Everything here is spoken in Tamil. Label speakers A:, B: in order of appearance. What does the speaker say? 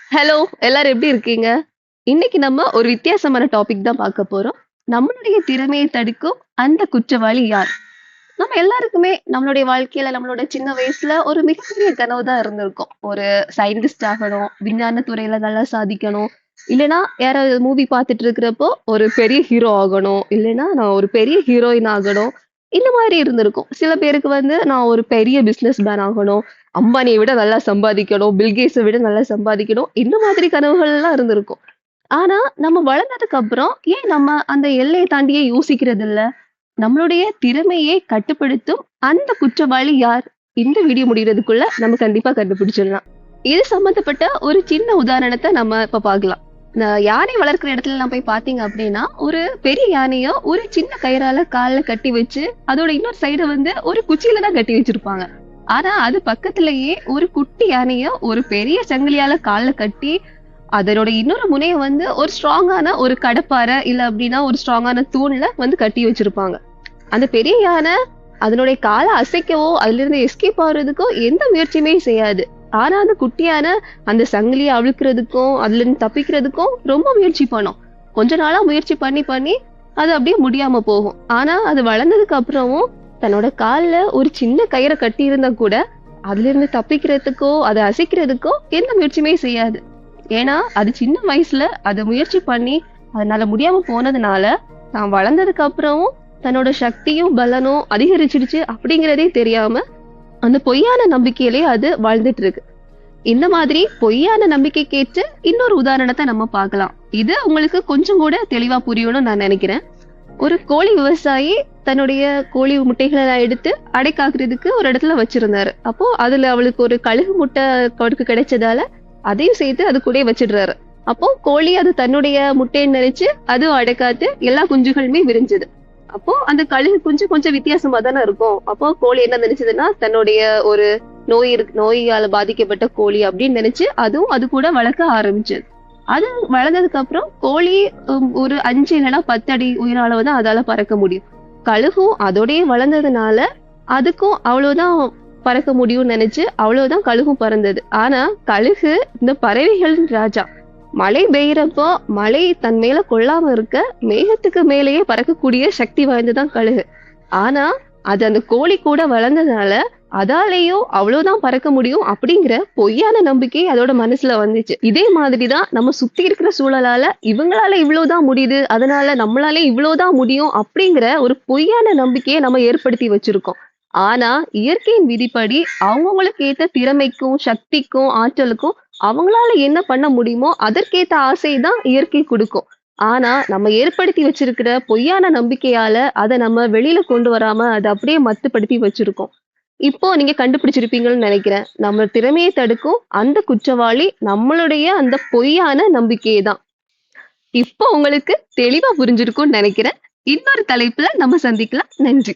A: ஹலோ எல்லாரும் எப்படி இருக்கீங்க? இன்னைக்கு நம்ம ஒரு வித்தியாசமான டாபிக் தான் பார்க்க போறோம். நம்மளுடைய திறமையை தடுக்கும் அந்த குற்றவாளி யார்? நம்ம எல்லாருக்குமே நம்மளுடைய வாழ்க்கையில நம்மளோட சின்ன வயசுல ஒரு மிகப்பெரிய கனவு தான் இருந்திருக்கும். ஒரு சயின்டிஸ்ட் ஆகணும் விஞ்ஞான துறையில நல்லா சாதிக்கணும். இல்லைன்னா யாராவது மூவி பார்த்துட்டு இருக்கிறப்போ ஒரு பெரிய ஹீரோ ஆகணும். இல்லைன்னா நான் ஒரு பெரிய ஹீரோயின் ஆகணும். இந்த மாதிரி இருந்திருக்கும். சில பேருக்கு வந்து நான் ஒரு பெரிய பிசினஸ் மேன் ஆகணும் அம்பானியை விட நல்லா சம்பாதிக்கணும் பில்கேஸை விட நல்லா சம்பாதிக்கணும் இந்த மாதிரி கனவுகள் எல்லாம் இருந்திருக்கும். ஆனா நம்ம வளர்ந்ததுக்கு அப்புறம் ஏன் நம்ம அந்த எல்லையை தாண்டியே யோசிக்கிறது இல்ல நம்மளுடைய திறமையை கட்டுப்படுத்தும் அந்த குற்றவாளி யார்? இந்த வீடியோ முடிகிறதுக்குள்ள நம்ம கண்டிப்பா கண்டுபிடிச்சிடலாம். இது சம்பந்தப்பட்ட ஒரு சின்ன உதாரணத்தை நம்ம இப்ப பார்க்கலாம். யானை வளர்க்குற இடத்துல எல்லாம் போய் பாத்தீங்க அப்படின்னா ஒரு பெரிய யானையோ ஒரு சின்ன கயிறால கால்ல கட்டி வச்சு அதோட இன்னொரு சைடு வந்து ஒரு குச்சியில தான் கட்டி வச்சிருப்பாங்க. ஆனா அது பக்கத்துலயே ஒரு குட்டி யானைய ஒரு பெரிய சங்கிலியால கால்ல கட்டி அதனோட இன்னொரு முனையை வந்து ஒரு ஸ்ட்ராங்கான ஒரு கடப்பாரை இல்ல அப்படின்னா ஒரு ஸ்ட்ராங்கான தூண்ல வந்து கட்டி வச்சிருப்பாங்க. அந்த பெரிய யானை அதனுடைய காலை அசைக்கவோ அதுல இருந்து எஸ்கேப் ஆகுறதுக்கோ எந்த முயற்சியுமே செய்யாது. ஆனா அந்த குட்டியான அந்த சங்கிலியை அழுக்கிறதுக்கும் அதுல இருந்து தப்பிக்கிறதுக்கும் ரொம்ப முயற்சி பண்ணும். கொஞ்ச நாளா முயற்சி பண்ணி பண்ணி அது அப்படியே முடியாம போகும். ஆனா அது வளர்ந்ததுக்கு அப்புறமும் தன்னோட கால்ல ஒரு சின்ன கயிறை கட்டி இருந்தா கூட அதுல இருந்து தப்பிக்கிறதுக்கோ அதை அசைக்கிறதுக்கோ எந்த முயற்சியுமே செய்யாது. ஏன்னா அது சின்ன வயசுல அதை முயற்சி பண்ணி அதனால முடியாம போனதுனால தான் வளர்ந்ததுக்கு அப்புறமும் தன்னோட சக்தியும் பலனும் அதிகரிச்சிடுச்சு அப்படிங்கிறதே தெரியாம அந்த பொய்யான நம்பிக்கையிலே அது வாழ்ந்துட்டு இருக்கு இந்த மாதிரி பொய்யான நம்பிக்கை கேட்டு இன்னொரு உதாரணத்தை நம்ம பார்க்கலாம். இது உங்களுக்கு கொஞ்சம் கூட தெளிவா புரியணும்னு நான் நினைக்கிறேன். ஒரு கோழி விவசாயி தன்னுடைய கோழி முட்டைகளை எல்லாம் எடுத்து அடைக்காக்குறதுக்கு ஒரு இடத்துல வச்சிருந்தாரு. அப்போ அதுல அவளுக்கு ஒரு கழுகு முட்டை அவருக்கு கிடைச்சதால அதையும் சேர்த்து அது கூட வச்சிடுறாரு. அப்போ கோழி அது தன்னுடைய முட்டைன்னு நினைச்சு அதுவும் அடைக்காத்து எல்லா குஞ்சுகளுமே விரிஞ்சுது. அப்போ அந்த கழுகு கொஞ்சம் கொஞ்சம் வித்தியாசமா தானே இருக்கும். அப்போ கோழி என்ன நினைச்சதுன்னா தன்னுடைய ஒரு நோய் இருக்கு நோயால பாதிக்கப்பட்ட கோழி அப்படின்னு நினைச்சு அதுவும் அது கூட வளர்க்க ஆரம்பிச்சது. அது வளர்ந்ததுக்கு அப்புறம் கோழி ஒரு அஞ்சு இல்லைன்னா பத்து அடி உயர தான் அதால பறக்க முடியும். கழுகும் அதோடய வளர்ந்ததுனால அதுக்கும் அவ்வளவுதான் பறக்க முடியும்னு நினைச்சு அவ்வளவுதான் கழுகும் பறந்தது. ஆனா கழுகு இந்த பறவைகளின் ராஜா. மழை பெய்யறப்போ மழை தன் மேல கொள்ளாம இருக்க மேகத்துக்கு மேலேயே பறக்கக்கூடிய சக்தி வாய்ந்துதான் கழுகு. ஆனா அது அந்த கோழி கூட வளர்ந்ததுனால அதாலேயும் அவ்வளவுதான் பறக்க முடியும் அப்படிங்கிற பொய்யான நம்பிக்கை அதோட மனசுல வந்துச்சு. இதே மாதிரிதான் நம்ம சுத்தி இருக்கிற சூழலால இவங்களால இவ்வளவுதான் முடியுது அதனால நம்மளால இவ்வளவுதான் முடியும் அப்படிங்கிற ஒரு பொய்யான நம்பிக்கையை நம்ம ஏற்படுத்தி வச்சிருக்கோம். ஆனா இயற்கையின் விதிப்படி அவங்கவுங்களுக்கு ஏத்த திறமைக்கும் சக்திக்கும் ஆற்றலுக்கும் அவங்களால என்ன பண்ண முடியுமோ அதற்கேத்த ஆசை தான் இயற்கை கொடுக்கும். ஆனா நம்ம ஏற்படுத்தி வச்சிருக்கிற பொய்யான நம்பிக்கையால அதை நம்ம வெளியில கொண்டு வராம அதை அப்படியே மட்டுப்படுத்தி வச்சிருக்கோம். இப்போ நீங்க கண்டுபிடிச்சிருப்பீங்கன்னு நினைக்கிறேன். நம்ம திறமையை தடுக்கும் அந்த குற்றவாளி நம்மளுடைய அந்த பொய்யான நம்பிக்கையே தான். இப்போ உங்களுக்கு தெளிவா புரிஞ்சிருக்கும்னு நினைக்கிறேன். இன்னொரு தலைப்புல நம்ம சந்திக்கலாம். நன்றி.